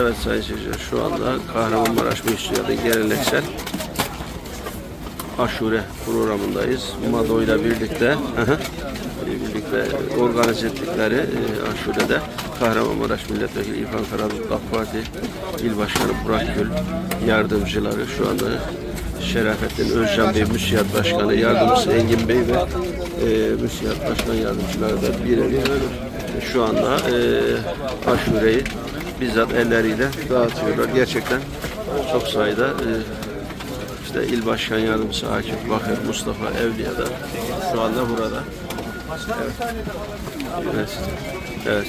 Evet sayın seyirciler şu anda Kahramanmaraş Müslüman'ın geleneksel aşure programındayız. Mado ile birlikte birlikte organize ettikleri e, aşurede Kahramanmaraş Milletvekili İrfan Karadut AK Parti İl Başkanı Burak Gül yardımcıları şu anda Şerafettin Özcan Bey Müsiyat Başkanı Yardımcısı Engin Bey ve e, Müsiyat Başkan Yardımcıları da bir evi şu anda e, aşureyi bizzat elleriyle dağıtıyorlar. Gerçekten çok sayıda e, işte İl Başkan Yardımcısı Akif Bakır, Mustafa Evliya da şu anda burada. Evet. Evet. evet.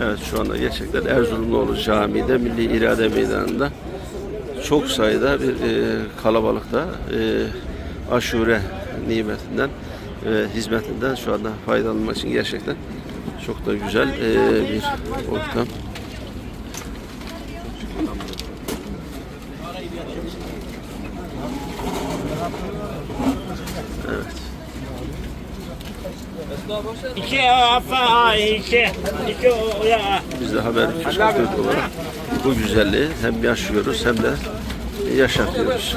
Evet şu anda gerçekten Erzurumluoğlu Camii'de Milli İrade Meydanı'nda çok sayıda bir e, kalabalıkta e, aşure nimetinden ve hizmetinden şu anda faydalanmak için gerçekten çok da güzel e, bir ortam. Evet. İki afa iki. İki o ya. Biz de Haber 244 olarak bu güzelliği hem yaşıyoruz hem de yaşatıyoruz.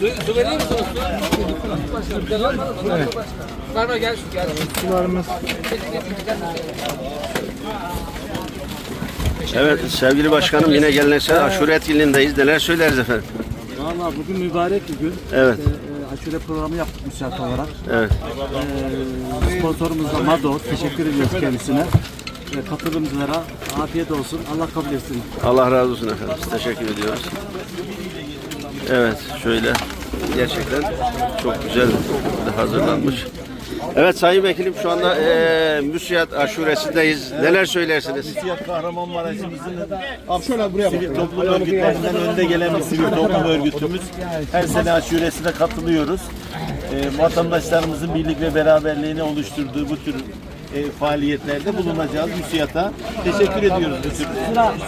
Su vereyim mi sana su? Evet. Gel şu gel. Sularımız Evet sevgili başkanım yine geleneksel aşure etkinliğindeyiz. Neler söyleriz efendim? Valla bugün mübarek bir gün. Evet. Ee, aşure programı yaptık müsait olarak. Evet. Ee, sponsorumuz da Mado. Teşekkür ediyoruz kendisine. Ve katılımcılara afiyet olsun. Allah kabul etsin. Allah razı olsun efendim. Teşekkür ediyoruz. Evet şöyle gerçekten çok güzel hazırlanmış. Evet Sayın Vekilim şu anda eee Müsiyat aşuresindeyiz. Neler söylersiniz? Siyah Kahramanmaraş'ımızın sivil toplum örgütlerinden önde gelen bir sivil toplum örgütümüz. Her sene aşuresine katılıyoruz. Ee, vatandaşlarımızın birlik ve beraberliğini oluşturduğu bu tür e, faaliyetlerde bulunacağız müsiyata. Teşekkür ediyoruz bu tür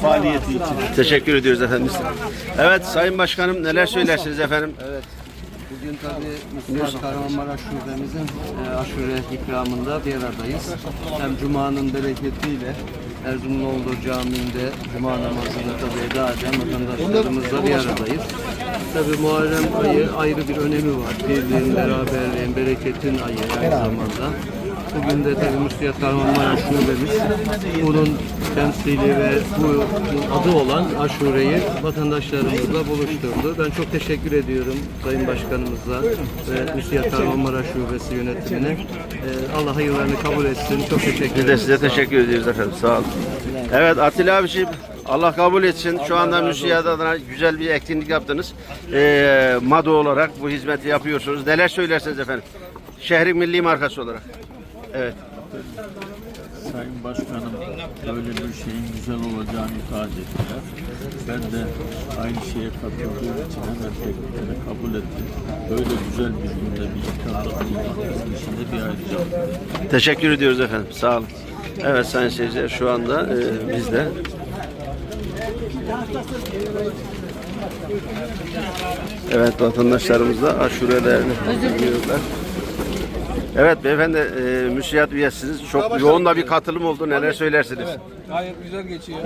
faaliyeti için. Teşekkür ediyoruz efendim. Evet Sayın Başkanım neler söylersiniz efendim? Bugün tabii Müslüman Kahramanmaraş Şubemizin e, aşure ikramında bir aradayız. Hem Cuma'nın bereketiyle Erzurumluoğlu Camii'nde Cuma namazını tabii eda eden vatandaşlarımızla bir aradayız. Tabii Muharrem ayı ayrı bir önemi var. Birliğin, beraberliğin, bereketin ayı aynı zamanda. Bugün de tabii Müslüman Kahramanmaraş Şubemiz bunun temsili ve bu adı olan aşureyi vatandaşlarımızla buluşturdu. Ben çok teşekkür ediyorum Sayın Başkanımıza ve Müslüman Kahramanmaraş Şubesi yönetimine. Ee, Allah hayırlarını kabul etsin. Çok teşekkür Biz de ederim. size teşekkür ediyoruz efendim. Sağ olun. Evet Atilla abiciğim Allah kabul etsin. Şu anda Müsiyat adına güzel bir etkinlik yaptınız. Eee MADO olarak bu hizmeti yapıyorsunuz. Neler söylersiniz efendim? Şehrin milli markası olarak. Evet. Sayın Başkanım böyle bir şeyin güzel olacağını ifade ettiler. Ben de aynı şeye katıldığım için hemen teklifleri kabul ettim. Böyle güzel bir günde bir ikramda bulunmak için de bir ayrıcalık. Teşekkür ediyoruz efendim. Sağ olun. Evet sayın seyirciler şu anda e, biz de Evet vatandaşlarımız da aşurelerini biliyorlar. Evet beyefendi e, müsiyat üyesiniz. Çok yoğun da bir katılım oldu. Neler söylersiniz? Gayet güzel geçiyor.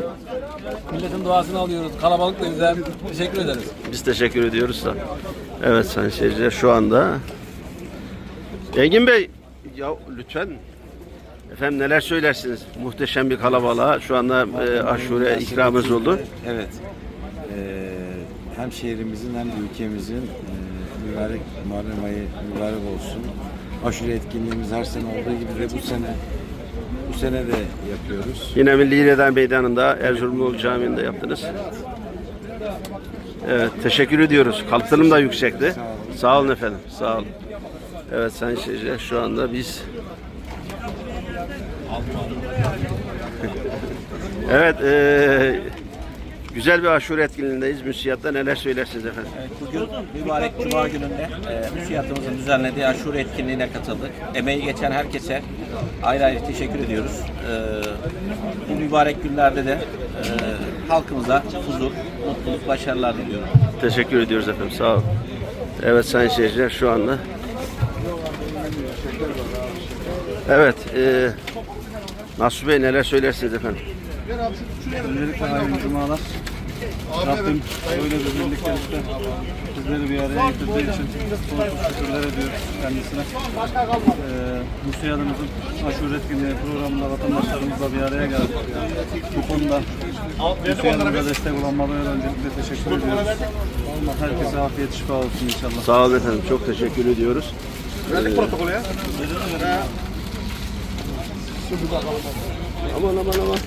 Milletin duasını alıyoruz. Kalabalık da güzel. Teşekkür ederiz. Biz teşekkür ediyoruz da. Evet sayın seyirciler şu anda Engin Bey ya lütfen efendim neler söylersiniz? Muhteşem bir kalabalığa şu anda e, aşure ikramımız oldu. Evet. Ee, hem şehrimizin hem de ülkemizin e, mübarek Muharrem ayı mübarek olsun. Aşure etkinliğimiz her sene olduğu gibi de bu sene Bu sene de yapıyoruz. Yine Milli İrade Meydanı'nda Erzurumlu Camii'nde yaptınız. Evet, teşekkür ediyoruz. Katılım da yüksekti. Sağ olun efendim, sağ olun. Evet sayın seyirciler şu anda biz Evet, eee, güzel bir aşure etkinliğindeyiz. Müsiyatta neler söylersiniz efendim? Evet, bugün mübarek Cuma gününde e, müsiyatımızın düzenlediği aşure etkinliğine katıldık. Emeği geçen herkese ayrı ayrı teşekkür ediyoruz. E, bu mübarek günlerde de e, halkımıza huzur, mutluluk, başarılar diliyorum. Teşekkür ediyoruz efendim. Sağ olun. Evet sayın seyirciler şu anda. Evet. E, Nasuh Bey neler söylersiniz efendim? Öncelikle hayırlı cumalar. Rabbim böyle bir birliktelikte bizleri bir araya getirdiği için sonsuz şükürler ediyoruz kendisine. Ee, Müsiyadımızın aşure etkinliği programında vatandaşlarımızla bir araya geldik. Bu konuda Müsiyadımıza destek olan Mado'ya öncelikle teşekkür ediyoruz. Allah herkese afiyet şifa olsun inşallah. Sağ olun efendim. Çok teşekkür ediyoruz. Verdik protokolü ya. Aman aman aman.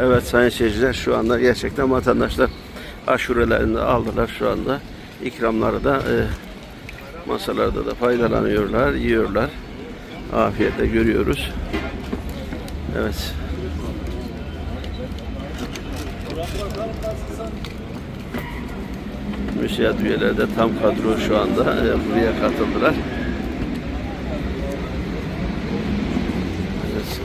Evet sayın seyirciler şu anda gerçekten vatandaşlar aşurelerini aldılar şu anda. İkramları da e, masalarda da faydalanıyorlar, yiyorlar. Afiyetle görüyoruz. Evet. Müsiyat üyeleri de tam kadro şu anda e, buraya katıldılar. Evet.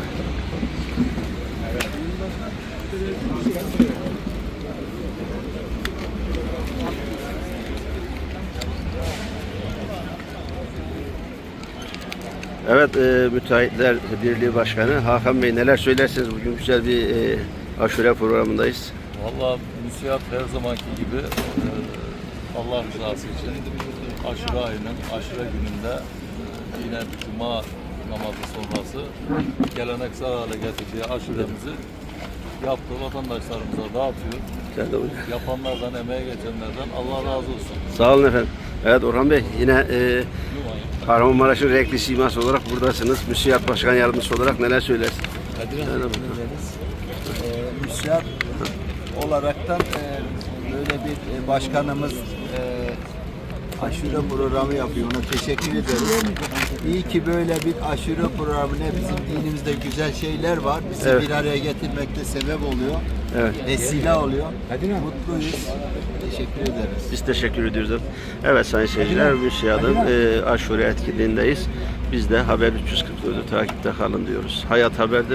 Evet, e, Müteahhitler Birliği Başkanı Hakan Bey neler söylersiniz? Bugün güzel bir e, aşure programındayız. Valla müsiyat her zamanki gibi e, Allah rızası için aşure ayının aşure gününde e, yine cuma namazı sonrası geleneksel hale getirdiği aşuremizi yaptı vatandaşlarımıza dağıtıyor. Sen de. Yapanlardan, emeğe geçenlerden Allah razı olsun. Sağ olun efendim. Evet Orhan Bey yine e, Kahramanmaraş'ın renkli siması olarak buradasınız. Müsiyat Başkan Yardımcısı olarak neler söylersiniz? Sen de buyur. e, müsiyat olaraktan e, böyle bir e, başkanımız e, aşure programı yapıyor. Ona teşekkür ederiz. İyi ki böyle bir aşure programına bizim dinimizde güzel şeyler var. Bizi Evet. bir araya getirmekte sebep oluyor. Evet. Vesile oluyor. Mutluyuz. Teşekkür ederiz. Biz teşekkür ediyoruz. Evet sayın seyirciler Müsiyat'ın e, aşure etkinliğindeyiz. Biz de Haber 344'ü takipte kalın diyoruz. Hayat Haber'de